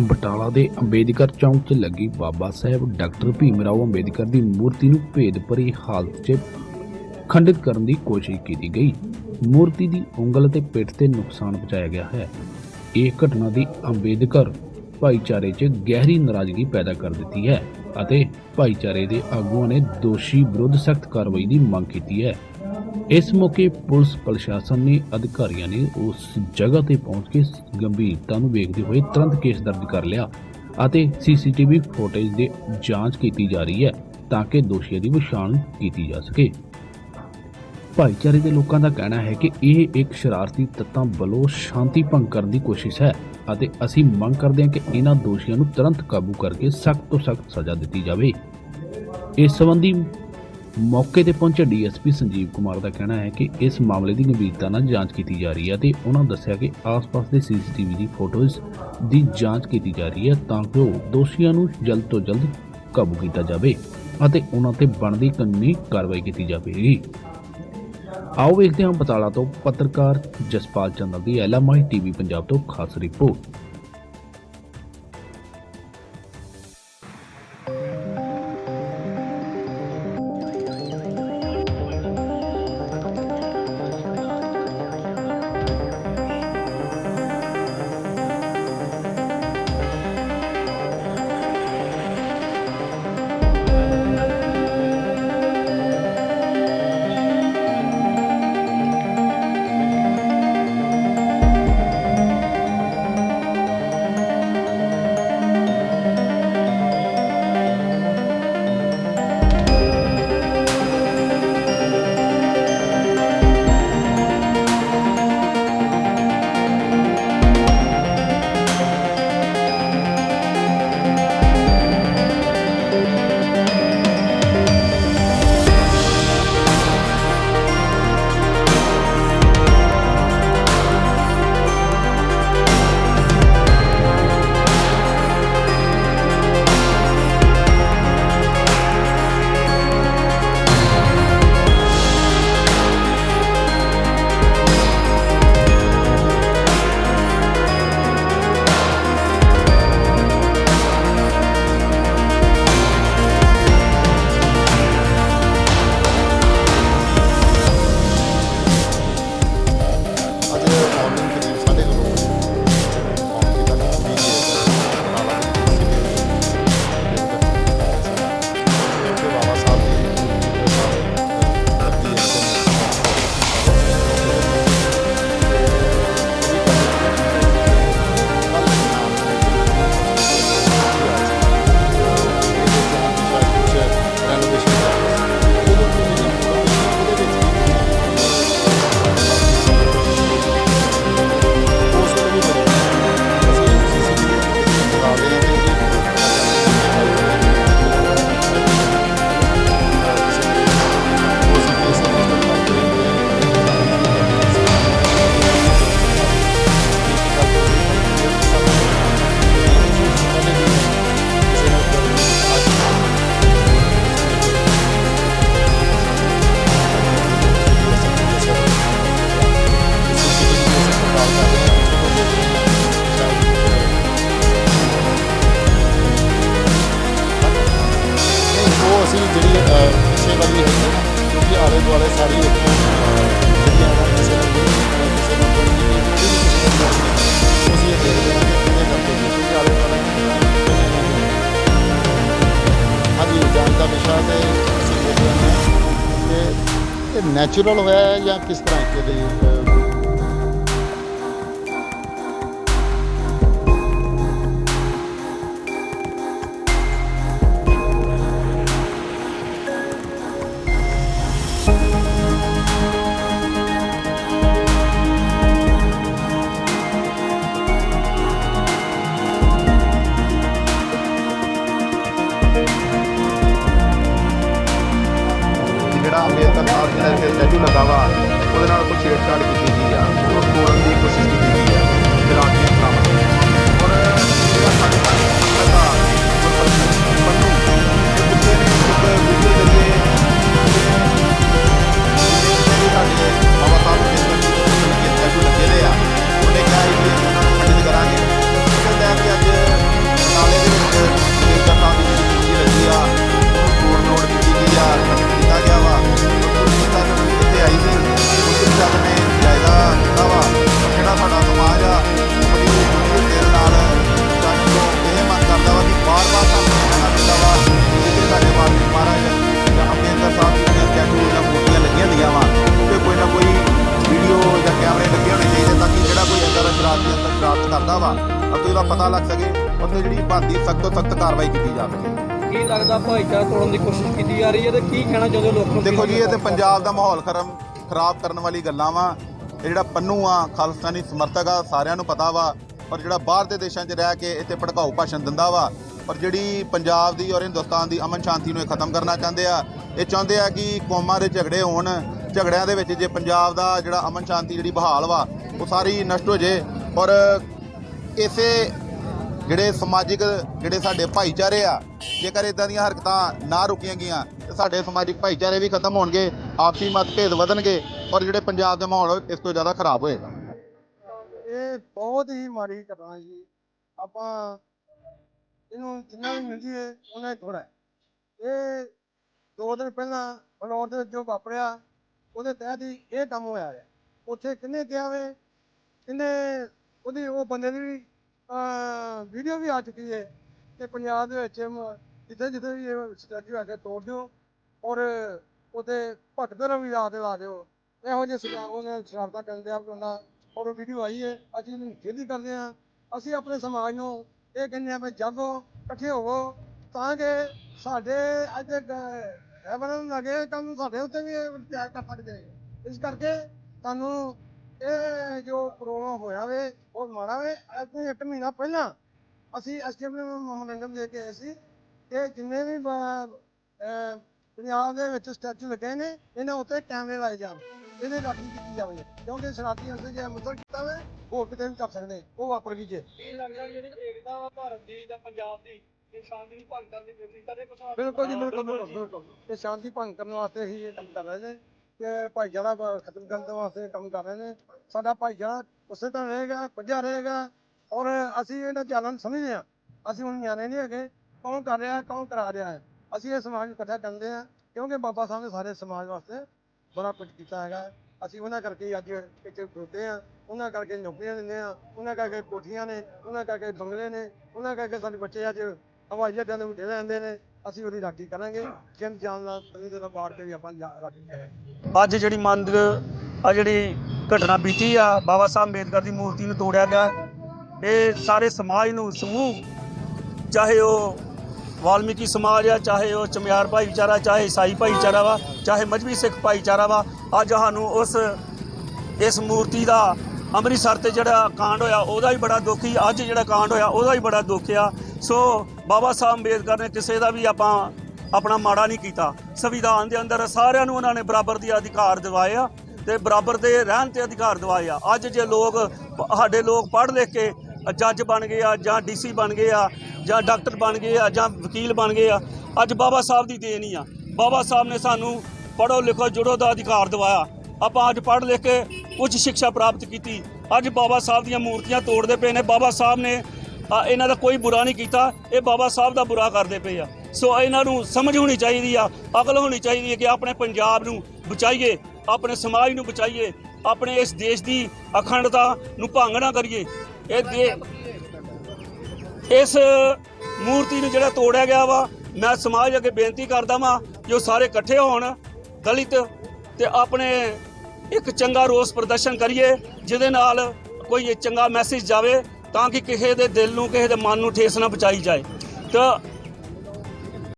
ਬਟਾਲਾ ਦੇ ਅੰਬੇਦਕਰ ਚੌਂਕ 'ਚ ਲੱਗੀ ਬਾਬਾ ਸਾਹਿਬ ਡਾਕਟਰ ਭੀਮ ਰਾਓ ਅੰਬੇਦਕਰ ਦੀ ਮੂਰਤੀ ਨੂੰ ਭੇਦ ਭਰੀ ਹਾਲਤ 'ਚ ਖੰਡਿਤ ਕਰਨ ਦੀ ਕੋਸ਼ਿਸ਼ ਕੀਤੀ ਗਈ। ਮੂਰਤੀ ਦੀ ਉਂਗਲ ਤੇ ਪਿੱਠ ਤੇ ਨੁਕਸਾਨ ਪਹੁੰਚਾਇਆ ਗਿਆ ਹੈ। ਇਹ ਘਟਨਾ ਦੀ ਅੰਬੇਦਕਰ ਭਾਈਚਾਰੇ 'ਚ ਗਹਿਰੀ ਨਾਰਾਜ਼ਗੀ ਪੈਦਾ ਕਰ ਦਿੱਤੀ ਹੈ ਅਤੇ ਭਾਈਚਾਰੇ ਦੇ ਆਗੂਆਂ ਨੇ ਦੋਸ਼ੀ ਵਿਰੁੱਧ ਸਖਤ ਕਾਰਵਾਈ ਦੀ ਮੰਗ ਕੀਤੀ ਹੈ। ਇਸ ਮੌਕੇ ਪੁਲਿਸ ਪ੍ਰਸ਼ਾਸਨ ਨੇ ਅਧਿਕਾਰੀਆਂ ਨੇ ਉਸ ਜਗ੍ਹਾ ਤੇ ਪਹੁੰਚ ਕੇ ਗੰਭੀਰਤਾ ਨੂੰ ਵੇਖਦੇ ਹੋਏ ਤੁਰੰਤ ਕੇਸ ਦਰਜ ਕਰ ਲਿਆ ਅਤੇ ਸੀਸੀਟੀਵੀ ਫੁਟੇਜ ਦੀ ਜਾਂਚ ਕੀਤੀ ਜਾ ਰਹੀ ਹੈ ਤਾਂ ਕਿ ਦੋਸ਼ੀਆਂ ਦੀ ਪਛਾਣ ਕੀਤੀ ਜਾ ਸਕੇ। ਭਾਈਚਾਰੇ ਦੇ ਲੋਕਾਂ ਦਾ ਕਹਿਣਾ ਹੈ ਕਿ ਇਹ ਇੱਕ ਸ਼ਰਾਰਤੀ ਤੱਤਾਂ ਵੱਲੋਂ ਸ਼ਾਂਤੀ ਭੰਗ ਕਰਨ ਦੀ ਕੋਸ਼ਿਸ਼ ਹੈ ਅਤੇ ਅਸੀਂ ਮੰਗ ਕਰਦੇ ਹਾਂ ਕਿ ਇਹਨਾਂ ਦੋਸ਼ੀਆਂ ਨੂੰ ਤੁਰੰਤ ਕਾਬੂ ਕਰਕੇ ਸਖਤ ਤੋਂ ਸਖਤ ਸਜ਼ਾ ਦਿੱਤੀ ਜਾਵੇ। ਇਸ ਸੰਬੰਧੀ ਮੌਕੇ ਤੇ ਪਹੁੰਚੇ ਡੀਐਸਪੀ ਸੰਜੀਵ ਕੁਮਾਰ ਦਾ ਕਹਿਣਾ ਹੈ ਕਿ ਇਸ ਮਾਮਲੇ ਦੀ ਗੰਭੀਰਤਾ ਨਾਲ ਜਾਂਚ ਕੀਤੀ ਜਾ ਰਹੀ ਹੈ ਤੇ ਉਹਨਾਂ ਦੱਸਿਆ ਕਿ ਆਸ-ਪਾਸ ਦੇ ਸੀਸੀਟੀਵੀ ਦੀ ਫੋਟੋਜ਼ ਦੀ ਜਾਂਚ ਕੀਤੀ ਜਾ ਰਹੀ ਹੈ ਤਾਂ ਕਿ ਉਹ ਦੋਸ਼ੀਆਂ ਨੂੰ ਜਲਦ ਤੋਂ ਜਲਦ ਕਾਬੂ ਕੀਤਾ ਜਾਵੇ ਅਤੇ ਉਹਨਾਂ ਤੇ ਬਣਦੀ ਕਾਨੂੰਨੀ ਕਾਰਵਾਈ ਕੀਤੀ ਜਾਵੇਗੀ। ਆਓ ਵੇਖਦੇ ਹਾਂ ਬਤਾਲਾ ਤੋਂ ਪੱਤਰਕਾਰ ਜਸਪਾਲ ਚੰਦਰ ਦੀ ਐਲਐਮਆਈ ਟੀਵੀ ਪੰਜਾਬ ਤੋਂ ਖਾਸ ਰਿਪੋਰਟ। ਅਸੀਂ ਜਿਹੜੀ ਅਹ, ਪਿੱਛੇ ਵਾਲੀ ਹੈਗੀ ਨਾ ਕਿਉਂਕਿ ਆਲੇ ਦੁਆਲੇ ਸਾਰੀ ਉੱਥੋਂ ਜਿਹੜੀਆਂ ਨਾ ਕਿਸੇ ਨਾਲ ਕਿਸੇ ਨਾਲ ਕੋਈ ਕਿਸੇ ਨਾਲ ਕੋਈ ਅਸੀਂ ਇਹ ਦੇਖਦੇ ਹਾਂ ਕਿ ਕਿਹਦੇ ਕਰਕੇ ਜੀ ਕਿਉਂਕਿ ਆਲੇ ਦੁਆਲੇ ਹਾਂਜੀ ਜਾਣ ਦਾ ਵਿਸ਼ਾ ਤੇ ਅਸੀਂ ਦੇਖ ਰਹੇ ਹਾਂ ਕਿ ਇਹ ਨੈਚੁਰਲ ਹੋਇਆ ਜਾਂ ਕਿਸ ਤਰ੍ਹਾਂ ਕਿ ਇਹਦੇ ਅੰਬੇਦਕਰ ਸਾਹਿਬ ਜੀ ਦਾ ਇੱਥੇ ਸਖਤ ਕਾਰਵਾਈ ਕੀਤੀ ਜਾ ਸਕੇ ਕੀ ਲੱਗਦਾ ਭਾਈਚਾਰਾ ਤੋੜਨ ਦੀ ਕੋਸ਼ਿਸ਼ ਕੀਤੀ ਜਾ ਰਹੀ ਹੈ ਤੇ ਕੀ ਕਹਿਣਾ ਚਾਹੁੰਦੇ ਹੋ ਲੋਕਾਂ ਨੂੰ? ਦੇਖੋ ਜੀ ਇਹ ਤੇ ਪੰਜਾਬ ਦਾ ਮਾਹੌਲ ਖਰਮ ਖਰਾਬ ਕਰਨ ਵਾਲੀ ਗੱਲਾਂ ਵਾ। ਇਹ ਜਿਹੜਾ ਪੰਨੂ ਆ ਖਾਲਸਤਾਨੀ ਸਮਰਥਕ ਆ ਸਾਰਿਆਂ ਨੂੰ ਪਤਾ ਵਾ। ਪਰ ਜਿਹੜਾ ਬਾਹਰ ਦੇ ਦੇਸ਼ਾਂ 'ਚ ਰਹਿ ਕੇ ਇੱਥੇ ਭੜਕਾਊ ਭਾਸ਼ਣ ਦਿੰਦਾ ਵਾ ਪਰ ਜਿਹੜੀ ਪੰਜਾਬ ਦੀ ਔਰ ਹਿੰਦੁਸਤਾਨ ਦੀ ਅਮਨ ਸ਼ਾਂਤੀ ਨੂੰ ਇਹ ਖਤਮ ਕਰਨਾ ਚਾਹੁੰਦੇ ਆ ਇਹ ਚਾਹੁੰਦੇ ਆ ਕਿ ਕੌਮਾਂ ਦੇ ਝਗੜੇ ਹੋਣ। ਝਗੜਿਆਂ ਦੇ ਵਿੱਚ ਜੇ ਪੰਜਾਬ ਦਾ ਜਿਹੜਾ ਅਮਨ ਸ਼ਾਂਤੀ ਜਿਹੜੀ ਬਹਾਲ ਵਾ ਉਹ ਸਾਰੀ ਨਸ਼ਟ ਹੋ ਜੇ। ਔਰ ਇਸੇ ਜਿਹੜੇ ਸਮਾਜਿਕ, ਜਿਹੜੇ ਸਾਡੇ ਭਾਈਚਾਰੇ ਆ, ਜੇਕਰ ਇਦਾਂ ਦੀਆਂ ਹਰਕਤਾਂ ਨਾ ਰੁਕੀਆਂ ਗਈਆਂ, ਤੇ ਸਾਡੇ ਸਮਾਜਿਕ ਭਾਈਚਾਰੇ ਵੀ ਖਤਮ ਹੋਣਗੇ, ਆਪਸੀ ਮਤਭੇਦ ਵਧਣਗੇ, ਔਰ ਜਿਹੜੇ ਪੰਜਾਬ ਦਾ ਮਾਹੌਲ ਇਸ ਤੋਂ ਜ਼ਿਆਦਾ ਖਰਾਬ ਹੋਏਗਾ। ਇਹ ਬਹੁਤ ਹੀ ਮਾੜੀ ਘਟਨਾ ਜੀ। ਆਪਾਂ ਇਹਨੂੰ ਜਿੰਨਾ ਵੀ ਮਿਲਦੀ ਹੈ ਉਹਨਾਂ ਥੋੜਾ ਇਹ ਦੋ ਦਿਨ ਪਹਿਲਾਂ ਬਲੌਰ ਦੇ ਜੋ ਵਾਪਰਿਆ, ਉਹਦੇ ਤਹਿਤ ਹੀ ਇਹ ਕੰਮ ਹੋਇਆ ਹੈ। ਉੱਥੇ ਕਿੰਨੇ ਗਿਆ ਵੇ, ਕਿੰਨੇ ਉਹਦੀ ਉਹ ਬੰਦੇ ਦੀ ਵੀ ਵੀਡੀਓ ਵੀ ਆ ਚੁੱਕੀ ਹੈ ਕਿ ਪੰਜਾਬ ਦੇ ਵਿੱਚ ਮ- ਜਿੱਥੇ ਜਿੱਥੇ ਵੀ ਇਹ ਸਟੈਚੂ ਆ ਕੇ ਤੋੜ ਦਿਓ ਔਰ ਉਹਤੇ ਭੱਟ ਵੀ ਆ ਦੇ ਲਾ ਦਿਓ। ਇਹੋ ਜਿਹੇ ਸੁਝਾਅ ਉਹਨੇ ਸ਼ਰਾਰਤਾਂ ਕਰਦੇ ਆ ਉਹਨਾਂ ਔਰ ਵੀਡੀਓ ਆਈ ਹੈ, ਅਸੀਂ ਇਹਨੂੰ ਖੇਦੀ ਕਰਦੇ ਹਾਂ। ਅਸੀਂ ਆਪਣੇ ਸਮਾਜ ਨੂੰ ਇਹ ਕਹਿੰਦੇ ਆ ਵੀ ਜਾਗੋ, ਇਕੱਠੇ ਹੋਵੋ ਤਾਂ ਕਿ ਸਾਡੇ ਅੱਜ ਇਹ ਲੱਗੇ ਕੰਮ ਸਾਡੇ ਉੱਤੇ ਵੀ ਇਹ ਤਿਆਰ ਕਰ ਸਕਦੇ ਇਸ ਕਰਕੇ ਤੁਹਾਨੂੰ ਇਹ ਜੋ ਪ੍ਰੋਗਰਾਮ ਹੋਇਆ ਵੇ ਉਹ ਮਾੜਾ ਵੇ ਅੱਜ ਇੱਕ ਮਹੀਨਾ ਪਹਿਲਾਂ ਅਸੀਂ ਐਸਟੀਐਮ ਨੂੰ ਮੈਮੋਰੈਂਡਮ ਦੇ ਕੇ ਆਏ ਸੀ ਕਿ ਜਿੰਨੇ ਵੀ ਬ- ਅਹ ਪੰਜਾਬ ਦੇ ਵਿੱਚ ਸਟੈਚੂ ਲੱਗੇ ਨੇ ਇਹਨਾਂ ਉੱਤੇ ਕੈਮਰੇ ਲਾਏ ਜਾਣ ਇਹਦੇ ਰਾਖੀ ਕੀਤੀ ਜਾਵੇ ਕਿਉਂਕਿ ਸ਼ਰਾਰਤੀ ਅੰਦਰ ਜੇ ਮੁਸਲ ਕੀਤਾ ਵੇ ਉਹ ਕਿਤੇ ਵੀ ਕਰ ਸਕਦੇ ਉਹ ਵਾਪਰ ਗਈ ਜੇ। ਕੀ ਲੱਗਦਾ ਜਿਹੜੀ ਏਕਤਾ ਵਾ ਭਾਰਤ ਦੀ ਜਾਂ ਪੰਜਾਬ ਦੀ ਇਹ ਸ਼ਾਂਤੀ ਦੀ ਭੰਗ ਕਰਨ ਦੀ ਕੋਸ਼ਿਸ਼ ਕਦੇ ਕੁਛ ਬਿਲਕੁਲ ਜੀ ਬਿਲਕੁਲ ਬਿਲਕੁਲ। ਇਹ ਸ਼ਾਂਤੀ ਭੰਗ ਕਰਨ ਵਾਸਤੇ ਹੀ ਇਹ ਕੰਮ ਕਰ ਰਹੇ ਨੇ। ਕਿ ਭਾਈਚਾਰਾ ਬ- ਖਤਮ ਕਰਨ ਦੇ ਵਾਸਤੇ ਕੰਮ ਕਰ ਰਹੇ ਨੇ। ਸਾਡਾ ਭਾਈਚਾਰਾ ਉਸੇ ਤਰ੍ਹਾਂ ਰਹੇਗਾ ਪੁੱਜਾ ਰਹੇਗਾ ਔਰ ਅਸੀਂ ਇਹਨਾਂ ਚਾਲਾਂ ਨੂੰ ਸਮਝਦੇ ਹਾਂ। ਅਸੀਂ ਹੁਣ ਨਿਆਣੇ ਨਹੀਂ ਹੈਗੇ। ਕੌਣ ਕਰ ਰਿਹਾ, ਕੌਣ ਕਰਾ ਰਿਹਾ ਹੈ? ਅਸੀਂ ਇਹ ਸਮਾਜ ਨੂੰ ਇਕੱਠਾ ਕਰਦੇ ਹਾਂ ਕਿਉਂਕਿ ਬਾਬਾ ਸਾਹਿਬ ਨੇ ਸਾਰੇ ਸਮਾਜ ਵਾਸਤੇ ਬੜਾ ਕੁਝ ਕੀਤਾ ਹੈਗਾ। ਅਸੀਂ ਉਹਨਾਂ ਕਰਕੇ ਹੀ ਅੱਜ ਇੱਥੇ ਖੜੋਤੇ ਹਾਂ। ਉਹਨਾਂ ਕਰਕੇ ਨੌਕਰੀਆਂ ਦਿੰਦੇ ਆ ਉਹਨਾਂ ਕਰਕੇ ਕੋਠੀਆਂ ਨੇ, ਉਹਨਾਂ ਕਰਕੇ ਬੰਗਲੇ ਨੇ, ਉਹਨਾਂ ਕਰਕੇ ਸਾਡੇ ਬੱਚੇ ਅੱਜ ਹਵਾਈ ਅੱਡਿਆਂ ਦੇ ਉੱਤੇ ਰਹਿੰਦੇ ਨੇ। ਅਸੀਂ ਉਹਦੀ ਰਾਖੀ ਕਰਾਂਗੇ। ਜਿੰਦ ਜਾਨ ਦਾ ਤਨੀ ਦੇ ਬਾੜ ਕੇ ਵੀ ਆਪਾਂ ਜਾ- ਰਾਖੀ ਕਰਾਂਗੇ ਅੱਜ ਜਿਹੜੀ ਮੰਦ, ਆ ਜਿਹੜੀ ਘਟਨਾ ਬੀਤੀ ਆ, ਬਾਬਾ ਸਾਹਿਬ ਅੰਬੇਦਕਰ ਦੀ ਮੂਰਤੀ ਨੂੰ ਤੋੜਿਆ ਗਿਆ। ਇਹ ਸਾਰੇ ਸਮਾਜ ਨੂੰ, ਸਮੂਹ, ਚਾਹੇ ਉਹ ਵਾਲਮੀਕੀ ਸਮਾਜ ਆ, ਚਾਹੇ ਉਹ ਚਮਿਆਰ ਭਾਈਚਾਰਾ, ਚਾਹੇ ਈਸਾਈ ਭਾਈਚਾਰਾ ਵਾ, ਚਾਹੇ ਮਜਬੀ ਸਿੱਖ ਭਾਈਚਾਰਾ ਵਾ, ਅੱਜ ਸਾਨੂੰ ਉਸ, ਇਸ ਮੂਰਤੀ ਦਾ ਅੰਮ੍ਰਿਤਸਰ ਤੇ ਜਿਹੜਾ ਕਾਂਡ ਹੋਇਆ, ਉਹਦਾ ਵੀ ਬੜਾ ਦੁੱਖ ਦੁਖੀ ਅੱਜ ਜਿਹੜਾ ਕਾਂਡ ਹੋਇਆ, ਉਹਦਾ ਵੀ ਬੜਾ ਦੁੱਖ ਆ। ਸੋ ਬਾਬਾ ਸਾਹਿਬ ਅੰਬੇਦਕਰ ਨੇ ਕਿਸੇ ਦਾ ਵੀ ਆਪਾਂ ਆਪਣਾ ਮਾੜਾ ਨਹੀਂ ਕੀਤਾ। ਸੰਵਿਧਾਨ ਦੇ ਅੰਦਰ ਸਾਰਿਆਂ ਨੂੰ ਉਹਨਾਂ ਨੇ ਬਰਾਬਰ ਦੇ ਅਧਿਕਾਰ ਦਿਵਾਏ ਆ ਤੇ ਬਰਾਬਰ ਦੇ ਰਹਿਣ ਤੇ ਅਧਿਕਾਰ ਦਿਵਾਏ ਆ। ਅੱਜ ਜੇ ਲੋਕ ਸਾਡੇ ਲੋਕ ਪੜ੍ਹ ਲਿਖ ਕੇ ਜੱਜ ਬਣ ਗਏ ਆ ਜਾਂ ਡੀਸੀ ਬਣ ਗਏ ਆ ਜਾਂ ਡਾਕਟਰ ਬਣ ਗਏ ਆ ਜਾਂ ਵਕੀਲ ਬਣ ਗਏ ਆ, ਅੱਜ ਬਾਬਾ ਸਾਹਿਬ ਦੀ ਦੇਣ ਹੀ ਆ। ਬਾਬਾ ਸਾਹਿਬ ਨੇ ਸਾਨੂੰ ਪੜ੍ਹੋ ਲਿਖੋ ਜੁੜੋ ਦਾ ਅਧਿਕਾਰ ਦਿਵਾਇਆ। ਆਪਾਂ ਅੱਜ ਪੜ੍ਹ ਲਿਖ ਕੇ ਉੱਚ ਸਿੱਖਿਆ ਪ੍ਰਾਪਤ ਕੀਤੀ। ਅੱਜ ਬਾਬਾ ਸਾਹਿਬ ਦੀਆਂ ਮੂਰਤੀਆਂ ਤੋੜਦੇ ਪਏ ਨੇ। ਬਾਬਾ ਸਾਹਿਬ ਨੇ ਆ, ਇਹਨਾਂ ਦਾ ਕੋਈ ਬੁਰਾ ਨਹੀਂ ਕੀਤਾ। ਇਹ ਬਾਬਾ ਸਾਹਿਬ ਦਾ ਬੁਰਾ ਕਰਦੇ ਪਏ ਆ। ਸੋ ਇਹਨਾਂ ਨੂੰ ਸਮਝ ਹੋਣੀ ਚਾਹੀਦੀ ਆ ਅਕਲ ਹੋਣੀ ਚਾਹੀਦੀ ਹੈ ਕਿ ਆਪਣੇ ਪੰਜਾਬ ਨੂੰ ਬਚਾਈਏ ਆਪਣੇ ਸਮਾਜ ਨੂੰ ਬਚਾਈਏ ਆਪਣੇ ਇਸ ਦੇਸ਼ ਦੀ ਅਖੰਡਤਾ ਨੂੰ ਭੰਗ ਨਾ ਕਰੀਏ। ਇਹ ਦੇ ਇਸ ਮੂਰਤੀ ਨੂੰ ਜਿਹੜਾ ਤੋੜਿਆ ਗਿਆ ਵਾ ਮੈਂ ਸਮਾਜ ਅੱਗੇ ਬੇਨਤੀ ਕਰਦਾ ਵਾਂ ਕਿ ਉਹ ਸਾਰੇ ਇਕੱਠੇ ਹੋਣ ਦਲਿਤ ਤੇ ਆਪਣੇ ਇੱਕ ਚੰਗਾ ਰੋਸ ਪ੍ਰਦਰਸ਼ਨ ਕਰੀਏ ਜਿਹਦੇ ਨਾਲ ਕੋਈ ਚੰਗਾ ਮੈਸੇਜ ਜਾਵੇ। ਤਾਂ ਕਿ ਕਿਸੇ ਦੇ ਦਿਲ ਨੂੰ, ਕਿਸੇ ਦੇ ਮਨ ਨੂੰ ਠੇਸ ਨਾ ਪਹੁੰਚਾਈ ਜਾਏ। ਤਾਂ